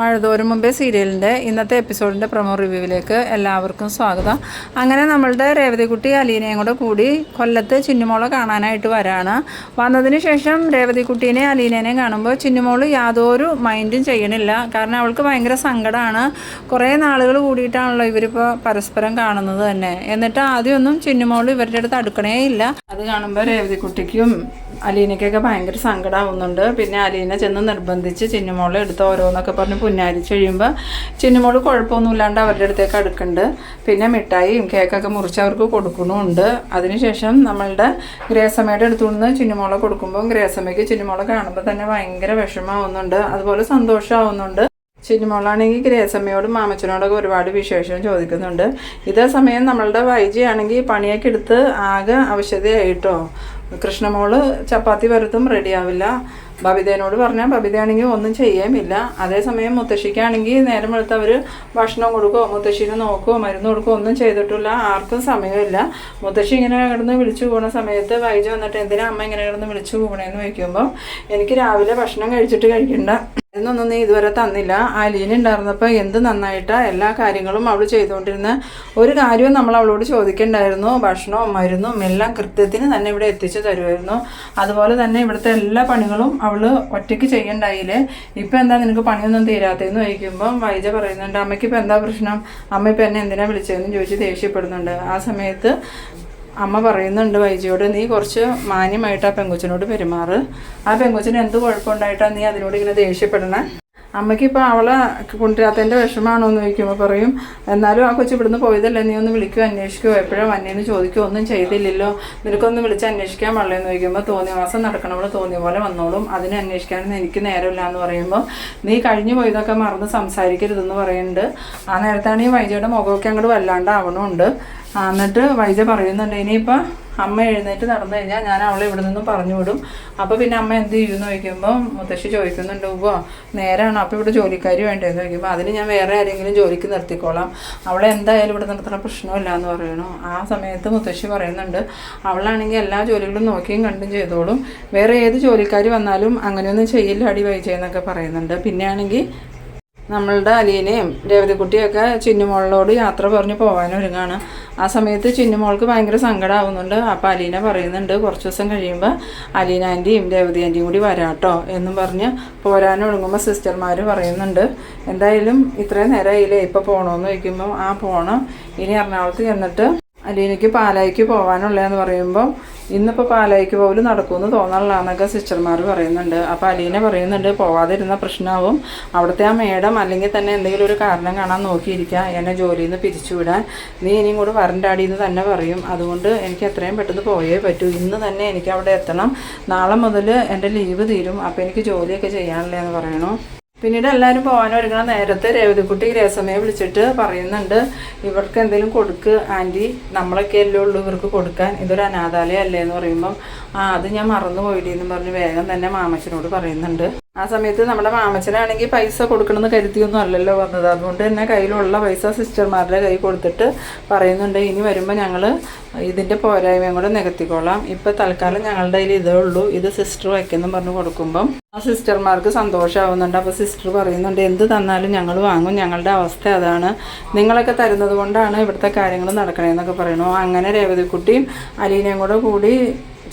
മഴതോരും മുമ്പേ സീരിയലിന്റെ ഇന്നത്തെ എപ്പിസോഡിന്റെ പ്രൊമോ റിവ്യൂവിലേക്ക് എല്ലാവർക്കും സ്വാഗതം. അങ്ങനെ നമ്മളുടെ രേവതിക്കുട്ടി അലീനയും കൂടെ കൂടി കൊല്ലത്ത് ചിന്നുമോളെ കാണാനായിട്ട് വരാണ്. വന്നതിന് ശേഷം രേവതിക്കുട്ടീനെ അലീനേനെയും കാണുമ്പോൾ ചിന്നുമോൾ യാതൊരു മൈൻഡും ചെയ്യണില്ല. കാരണം അവൾക്ക് ഭയങ്കര സങ്കടമാണ് കുറേ നാളുകൾ കൂടിയിട്ടാണല്ലോ ഇവരിപ്പോൾ പരസ്പരം കാണുന്നത് തന്നെ. എന്നിട്ട് ആദ്യമൊന്നും ചിന്നുമോൾ ഇവരുടെ അടുത്ത് അടുക്കണേ ഇല്ല. അത് കാണുമ്പോൾ രേവതിക്കുട്ടിക്കും അലീനയ്ക്കൊക്കെ ഭയങ്കര സങ്കടമാവുന്നുണ്ട് പിന്നെ അലീന ചെന്ന് നിർബന്ധിച്ച് ചിന്നുമോളെ എടുത്ത് ഓരോന്നൊക്കെ പറഞ്ഞ് പുന്നാരിച്ച് കഴിയുമ്പോൾ കുഴപ്പമൊന്നും കുഴപ്പമൊന്നുമില്ലാണ്ട് അവരുടെ അടുത്തേക്ക് അടുക്കുന്നുണ്ട്. പിന്നെ മിഠായിയും കേക്കൊക്കെ മുറിച്ച് അവർക്ക് കൊടുക്കണമുണ്ട് അതിനുശേഷം നമ്മളുടെ ഗ്രേസമ്മയുടെ അടുത്തുനിന്ന് ചിന്നുമോളെ കൊടുക്കുമ്പോൾ ഗ്രേസമ്മയ്ക്ക് ചിന്നുമോളെ കാണുമ്പോൾ തന്നെ ഭയങ്കര വിഷമാവുന്നുണ്ട് അതുപോലെ സന്തോഷമാവുന്നുണ്ട്. ചിന്നുമോളാണെങ്കിൽ ഗ്രേസമ്മയോടും മാമച്ചനോടൊക്കെ ഒരുപാട് വിശേഷം ചോദിക്കുന്നുണ്ട്. ഇതേ സമയം നമ്മളുടെ വൈജി ആണെങ്കിൽ പണിയൊക്കെ എടുത്ത് ആകെ അവശതയായിട്ടോ കൃഷ്ണമോൾ ചപ്പാത്തി വരത്തും റെഡിയാവില്ല. ബബിതേനോട് പറഞ്ഞാൽ ബബിതയാണെങ്കിൽ ഒന്നും ചെയ്യാമില്ല അതേസമയം മുത്തശ്ശിക്കാണെങ്കിൽ നേരം വെളുത്ത് അവർ ഭക്ഷണം കൊടുക്കുകയോ മുത്തശ്ശീനെ നോക്കുമോ മരുന്ന് കൊടുക്കുകയോ ഒന്നും ചെയ്തിട്ടില്ല. ആർക്കും സമയമില്ല. മുത്തശ്ശി ഇങ്ങനെ കിടന്ന് വിളിച്ചു പോകുന്ന സമയത്ത് വൈജ വന്നിട്ട് എന്തിനാ അമ്മ ഇങ്ങനെ കിടന്ന് വിളിച്ചു പോകണേന്ന് ചോദിക്കുമ്പോൾ എനിക്ക് രാവിലെ ഭക്ഷണം കഴിച്ചിട്ട് കഴിക്കണ്ട. എന്നൊന്നും നീ ഇതുവരെ തന്നില്ല. ആ ലീന ഉണ്ടായിരുന്നപ്പോൾ എന്ത് നന്നായിട്ടാ എല്ലാ കാര്യങ്ങളും അവൾ ചെയ്തുകൊണ്ടിരുന്ന ഒരു കാര്യവും നമ്മൾ അവളോട് ചോദിക്കണ്ടായിരുന്നു. ഭക്ഷണവും മരുന്നും എല്ലാം കൃത്യത്തിന് തന്നെ ഇവിടെ എത്തിച്ചു തരുമായിരുന്നു അതുപോലെ തന്നെ ഇവിടുത്തെ എല്ലാ പണികളും അവൾ ഒറ്റയ്ക്ക് ചെയ്യണ്ടായില്ലേ? ഇപ്പം എന്താ നിനക്ക് പണിയൊന്നും തീരാത്തതെന്ന് ചോദിക്കുമ്പം വൈജ പറയുന്നുണ്ട് അമ്മയ്ക്ക് ഇപ്പം എന്താ പ്രശ്നം? അമ്മ ഇപ്പം എന്നെ എന്തിനാണ് വിളിച്ചതെന്ന് ചോദിച്ച് ദേഷ്യപ്പെടുന്നുണ്ട്. ആ സമയത്ത് അമ്മ പറയുന്നുണ്ട് വൈജിയോട് നീ കുറച്ച് മാന്യമായിട്ട് ആ പെങ്കൊച്ചിനോട് പെരുമാറ്. ആ പെങ്കൊച്ചിന് എന്ത് കുഴപ്പമുണ്ടായിട്ടാണ് നീ അതിനോട് ഇങ്ങനെ ദേഷ്യപ്പെടണേ? അമ്മയ്ക്ക് ഇപ്പോൾ അവളെ കൊണ്ടുവരാത്തതിന്റെ വിഷമാണോ എന്ന് ചോദിക്കുമ്പോൾ പറയും എന്നാലും ആ കൊച്ചു ഇവിടുന്ന് പോയതല്ലേ? നീ ഒന്ന് വിളിക്കുകയോ അന്വേഷിക്കുകയോ എപ്പോഴും വന്നേന്ന് ചോദിക്കുകയോ ഒന്നും ചെയ്തില്ലല്ലോ. നിനക്കൊന്ന് വിളിച്ച് അന്വേഷിക്കാൻ പാടില്ലെന്ന് ചോദിക്കുമ്പോൾ തോന്നിയ മാസം നടക്കണവൾ തോന്നിയ പോലെ വന്നോളും. അതിനെ അന്വേഷിക്കാനൊന്നും എനിക്ക് നേരമില്ല എന്ന് പറയുമ്പോൾ നീ കഴിഞ്ഞു പോയതൊക്കെ മറന്ന് സംസാരിക്കരുതെന്ന് പറയുന്നുണ്ട്. ആ നേരത്താണ് ഈ വൈജയുടെ മുഖമൊക്കെ അങ്ങോട്ട് വല്ലാണ്ട് ആവണമുണ്ട് എന്നിട്ട് വൈജ പറയുന്നുണ്ട് ഇനിയിപ്പോൾ അമ്മ എഴുന്നേറ്റ് നടന്നു കഴിഞ്ഞാൽ ഞാൻ അവളെ ഇവിടെ നിന്നും പറഞ്ഞു വിടും. അപ്പോൾ പിന്നെ അമ്മ എന്ത് ചെയ്യുമെന്ന് ചോദിക്കുമ്പോൾ മുത്തശ്ശി ചോദിക്കുന്നുണ്ട് ഉവ്വോ നേരാണ്. അപ്പോൾ ഇവിടെ ജോലിക്കാരി വേണ്ടതെന്ന് ചോദിക്കുമ്പോൾ അതിന് ഞാൻ വേറെ ആരെങ്കിലും ജോലിക്ക് നിർത്തിക്കോളാം. അവളെ എന്തായാലും ഇവിടെ നിർത്തണ പ്രശ്നമില്ല എന്ന് പറയണു. ആ സമയത്ത് മുത്തശ്ശി പറയുന്നുണ്ട് അവളാണെങ്കിൽ എല്ലാ ജോലികളും നോക്കിയും കണ്ടും ചെയ്തോളും. വേറെ ഏത് ജോലിക്കാരി വന്നാലും അങ്ങനെയൊന്നും ചെയ്യില്ല അടി വൈജയെന്നൊക്കെ പറയുന്നുണ്ട്. പിന്നെ ആണെങ്കിൽ നമ്മളുടെ അലീനയും രേവതിക്കുട്ടിയൊക്കെ ചിന്നുമോളിനോട് യാത്ര പറഞ്ഞ് പോകാനൊരുങ്ങാണ് ആ സമയത്ത് ചിന്നുമോൾക്ക് ഭയങ്കര സങ്കടമാവുന്നുണ്ട് അപ്പോൾ അലീന പറയുന്നുണ്ട് കുറച്ച് ദിവസം കഴിയുമ്പോൾ അലീന ആന്റിയും രേവതി ആന്റിയും കൂടി വരാട്ടോ എന്നും പറഞ്ഞ് പോരാൻ ഒഴുങ്ങുമ്പോൾ സിസ്റ്റർമാർ പറയുന്നുണ്ട്. എന്തായാലും ഇത്രയും നേരമായില്ലേ ഇപ്പോൾ പോകണമെന്ന് ചോദിക്കുമ്പോൾ ആ പോകണം ഇനി എറണാകുളത്ത് ചെന്നിട്ട് അലീനയ്ക്ക് പാലായിക്ക് പോകാനുള്ളതെന്ന് പറയുമ്പോൾ ഇന്നിപ്പോൾ പാലായിക്ക് പോലും നടക്കുമെന്ന് തോന്നാനുള്ളതാണെന്നൊക്കെ സിസ്റ്റർമാർ പറയുന്നുണ്ട്. അപ്പോൾ അലീന പറയുന്നുണ്ട് പോവാതിരുന്ന പ്രശ്നമാവും അവിടുത്തെ ആ മേഡം അല്ലെങ്കിൽ തന്നെ എന്തെങ്കിലും ഒരു കാരണം കാണാൻ നോക്കിയിരിക്കുക എന്നെ ജോലിയിൽ നിന്ന് പിരിച്ചുവിടാൻ. നീ ഇനിയും കൂടെ വരണ്ടാടി എന്ന് തന്നെ പറയും. അതുകൊണ്ട് എനിക്ക് എത്രയും പെട്ടെന്ന് പോയേ പറ്റൂ. ഇന്ന് തന്നെ എനിക്ക് അവിടെ എത്തണം. നാളെ മുതൽ എന്റെ ലീവ് തീരും. അപ്പോൾ എനിക്ക് ജോലിയൊക്കെ ചെയ്യാനില്ലേ എന്ന് പറയണു. പിന്നീട് എല്ലാവരും പോകാൻ ഒരുങ്ങണ നേരത്തെ രേവതിക്കുട്ടി രേസമയെ വിളിച്ചിട്ട് പറയുന്നുണ്ട് ഇവർക്ക് എന്തെങ്കിലും കൊടുക്ക് ആന്റി നമ്മളൊക്കെ അല്ലേ ഉള്ളൂ ഇവർക്ക് കൊടുക്കാൻ. ഇതൊരു അനാഥാലയം അല്ലേ എന്ന് പറയുമ്പം ആ അത് ഞാൻ മറന്നു പോയിടി എന്ന് പറഞ്ഞ് വേഗം തന്നെ മാമച്ചനോട് പറയുന്നുണ്ട്. ആ സമയത്ത് നമ്മുടെ മാമച്ചനാണെങ്കിൽ പൈസ കൊടുക്കണമെന്ന് കരുതിയൊന്നും അല്ലല്ലോ വന്നത്. അതുകൊണ്ട് തന്നെ കയ്യിലുള്ള പൈസ സിസ്റ്റർമാരുടെ കൈ കൊടുത്തിട്ട് പറയുന്നുണ്ട് ഇനി വരുമ്പോൾ ഞങ്ങൾ ഇതിന്റെ പോരായ്മയും കൂടെ നികത്തിക്കോളാം. ഇപ്പോൾ തൽക്കാലം ഞങ്ങളുടെ കയ്യിൽ ഇതേ ഉള്ളൂ. ഇത് സിസ്റ്റർ വയ്ക്കുന്നു പറഞ്ഞ് കൊടുക്കുമ്പം ആ സിസ്റ്റർമാർക്ക് സന്തോഷമാവുന്നുണ്ട് അപ്പോൾ സിസ്റ്റർ പറയുന്നുണ്ട് എന്ത് തന്നാലും ഞങ്ങൾ വാങ്ങും. ഞങ്ങളുടെ അവസ്ഥ അതാണ്. നിങ്ങളൊക്കെ തരുന്നത് കൊണ്ടാണ് ഇവിടുത്തെ കാര്യങ്ങൾ നടക്കണേന്നൊക്കെ പറയുന്നു. അങ്ങനെ രേവതിക്കുട്ടിയും അലീനയും കൂടെ കൂടി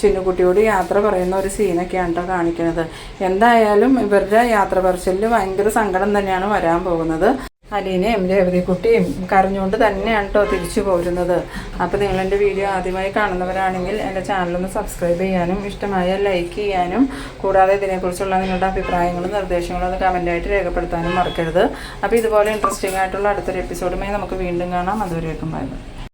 ചിന്നുകുട്ടിയോട് യാത്ര പറയുന്ന ഒരു സീനൊക്കെയാണ് കേട്ടോ കാണിക്കുന്നത് എന്തായാലും ഇവരുടെ യാത്ര പറച്ചിലിൽ ഭയങ്കര സങ്കടം തന്നെയാണ് വരാൻ പോകുന്നത്. അലീനയും രേവതിക്കുട്ടിയും കരഞ്ഞുകൊണ്ട് തന്നെയാണ് കേട്ടോ തിരിച്ചു പോരുന്നത്. അപ്പോൾ നിങ്ങൾ എന്റെ വീഡിയോ ആദ്യമായി കാണുന്നവരാണെങ്കിൽ എന്റെ ചാനലൊന്ന് സബ്സ്ക്രൈബ് ചെയ്യാനും ഇഷ്ടമായ ലൈക്ക് ചെയ്യാനും കൂടാതെ ഇതിനെക്കുറിച്ചുള്ള നിങ്ങളുടെ അഭിപ്രായങ്ങളും നിർദ്ദേശങ്ങളും ഒന്ന് കമന്റായിട്ട് രേഖപ്പെടുത്താനും മറക്കരുത്. അപ്പോൾ ഇതുപോലെ ഇൻട്രസ്റ്റിംഗ് ആയിട്ടുള്ള അടുത്തൊരു എപ്പിസോഡുമായി നമുക്ക് വീണ്ടും കാണാം. അതുവരേക്കും ബൈ ബൈ.